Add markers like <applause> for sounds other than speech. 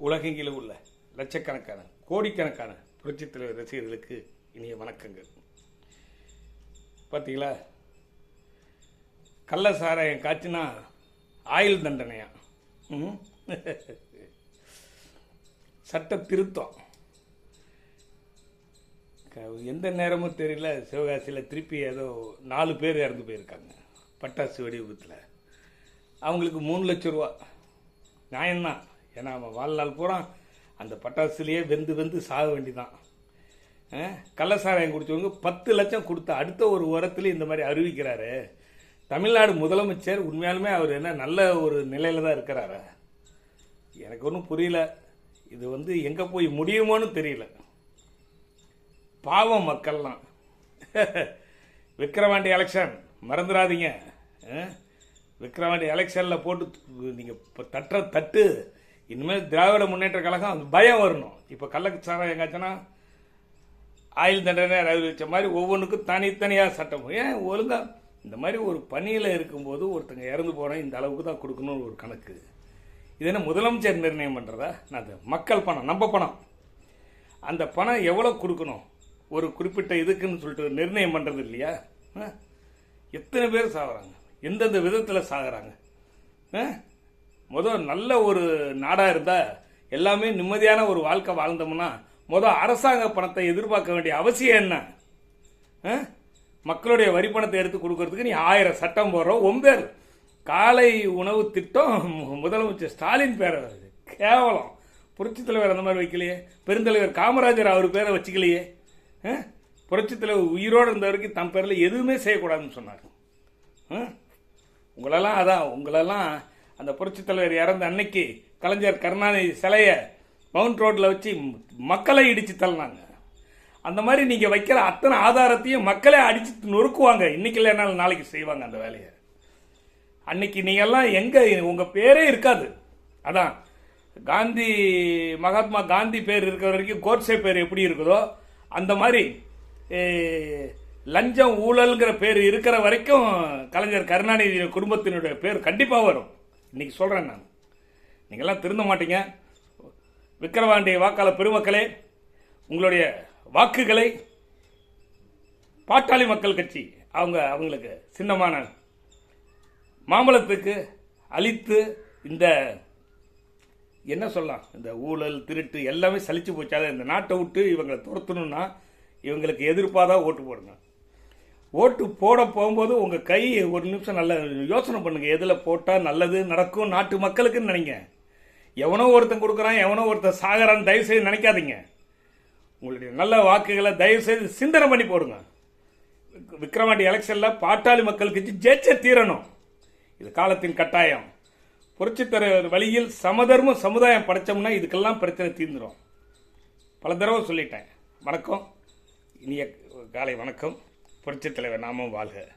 உலகெங்கிலும் உள்ள லட்சக்கணக்கான கோடிக்கணக்கான புரட்சித் தலைவர் ரசிகர்களுக்கு இனிய வணக்கங்கள். பார்த்தீங்களா கள்ள சாராயம் காய்ச்சினா ஆயுள் தண்டனையா? <laughs> சட்ட திருத்தம். எந்த நேரமும் தெரியல சிவகாசியில் திருப்பி ஏதோ நாலு பேர் இறந்து போயிருக்காங்க பட்டாசு வெடி விபத்தில் அவங்களுக்கு மூணு லட்ச ரூபா. நியாயம்தான். ஏன்னா அவன் வாழ்நாள் பூரா அந்த பட்டாசுலேயே வெந்து வெந்து சாக வேண்டிதான். கள்ளசாராயம் குடிச்சவங்க பத்து லட்சம் கொடுத்த அடுத்த ஒரு உரத்துலேயும் இந்த மாதிரி அறிவிக்கிறாரு. தமிழ்நாடு முதலமைச்சர் உண்மையாலுமே அவர் என்ன நல்ல ஒரு நிலையில தான் இருக்கிறாரு. எனக்கு ஒன்றும் புரியல. இது வந்து எங்கே போய் முடியுமோன்னு தெரியல. பாவம் மக்கள்லாம். விக்கிரவாண்டி எலெக்ஷன் மறந்துடாதீங்க. விக்ரவாண்டி எலெக்ஷனில் போட்டு நீங்கள் இப்போ தட்டுற தட்டு இனிமேல் திராவிட முன்னேற்ற கழகம் அந்த பயம் வரணும். இப்போ கள்ளச்சாரம் எங்காச்சுன்னா ஆயுள் தண்டனை அறிவிச்ச மாதிரி ஒவ்வொன்றுக்கும் தனித்தனியாக சட்டம். ஏன் ஒழுங்காக இந்த மாதிரி ஒரு பணியில் இருக்கும்போது ஒருத்தங்க இறந்து போனால் இந்த அளவுக்கு தான் கொடுக்கணும்னு ஒரு கணக்கு. இது என்ன முதலமைச்சர் நிர்ணயம் பண்ணுறதா நான் அது? மக்கள் பணம் நம்ம பணம். அந்த பணம் எவ்வளோ கொடுக்கணும்? ஒரு குறிப்பிட்ட இதுக்குன்னு சொல்லிட்டு நிர்ணயம் பண்ணுறது இல்லையா? ஆ? எத்தனை பேர் சாகுறாங்க? எந்தெந்த விதத்தில் சாகுறாங்க? ஆ? முதல் நல்ல ஒரு நாடாக இருந்தால் எல்லாமே நிம்மதியான ஒரு வாழ்க்கை வாழ்ந்தோம்னா முதல் அரசாங்க பணத்தை எதிர்பார்க்க வேண்டிய அவசியம் என்ன? மக்களுடைய வரி பணத்தை எடுத்து கொடுக்கறதுக்கு நீ ஆயிரம் சட்டம் போடுற ஒம்பேர். காலை உணவு திட்டம் முதலமைச்சர் ஸ்டாலின் பேரை கேவலம். புரட்சித் தலைவர் அந்த மாதிரி வைக்கலையே. பெருந்தலைவர் காமராஜர் அவர் பேரை வச்சுக்கலையே. புரட்சித் தலைவர் உயிரோடு இருந்த வரைக்கும் தன் பேரில் எதுவுமே செய்யக்கூடாதுன்னு சொன்னார். உங்களெல்லாம் அதான் உங்களெல்லாம் அந்த புரட்சித் தலைவர் இறந்த அன்னைக்கு கலைஞர் கருணாநிதி சிலையை மவுண்ட் ரோட்டில் வச்சு மக்களை இடிச்சு தள்ளினாங்க. அந்த மாதிரி நீங்கள் வைக்கிற அத்தனை ஆதாரத்தையும் மக்களே அடிச்சு நொறுக்குவாங்க. இன்னைக்கு இல்லைனாலும் நாளைக்கு செய்வாங்க அந்த வேலையை. அன்னைக்கு நீங்கெல்லாம் எங்கே உங்கள் பேரே இருக்காது. அதான் காந்தி மகாத்மா காந்தி பேர் இருக்கிற வரைக்கும் கோட்ஸே பேர் எப்படி இருக்குதோ அந்த மாதிரி லஞ்சம் ஊழல்ங்கிற பேர் இருக்கிற வரைக்கும் கலைஞர் கருணாநிதி குடும்பத்தினுடைய பேர் கண்டிப்பாக வரும். இன்றைக்கி சொல்கிறேன் நான். நீங்கள்லாம் திருந்த மாட்டீங்க. விக்கிரவாண்டி வாக்காளர் பெருமக்களே உங்களுடைய வாக்குகளை பாட்டாளி மக்கள் கட்சி அவங்க அவங்களுக்கு சின்னமான மாம்பழத்துக்கு அழித்து இந்த என்ன சொல்லலாம் இந்த ஊழல் திருட்டு எல்லாமே சலிச்சு அதை இந்த நாட்டை விட்டு இவங்களை துரத்தணும்னா இவங்களுக்கு எதிர்ப்பாக தான் ஓட்டு போடுங்க ஓட்டு போட போகும்போது உங்கள் கை ஒரு நிமிஷம் நல்ல யோசனை பண்ணுங்கள் எதில் போட்டால் நல்லது நடக்கும்? நாட்டு மக்களுக்குன்னு நினைங்க. எவனோ ஒருத்தன் கொடுக்குறான் எவனோ ஒருத்தன் சாகிறான்னு தயவு செய்து நினைக்காதீங்க. உங்களுடைய நல்ல வாக்குகளை தயவு செய்து சிந்தனை பண்ணி போடுங்க. விக்- எலெக்ஷனில் பாட்டாளி மக்களுக்கு ஜெயிச்ச தீரணும். இது காலத்தின் கட்டாயம். புரட்சித்தலைவர் வழியில் சமதர்ம சமுதாயம் படைத்தோம்னா இதுக்கெல்லாம் பிரச்சனை தீர்ந்துடும் பல தடவை சொல்லிட்டேன். வணக்கம். இனிய காலை வணக்கம். புரட்சித் தலைவர் நாமும் வாழ்க.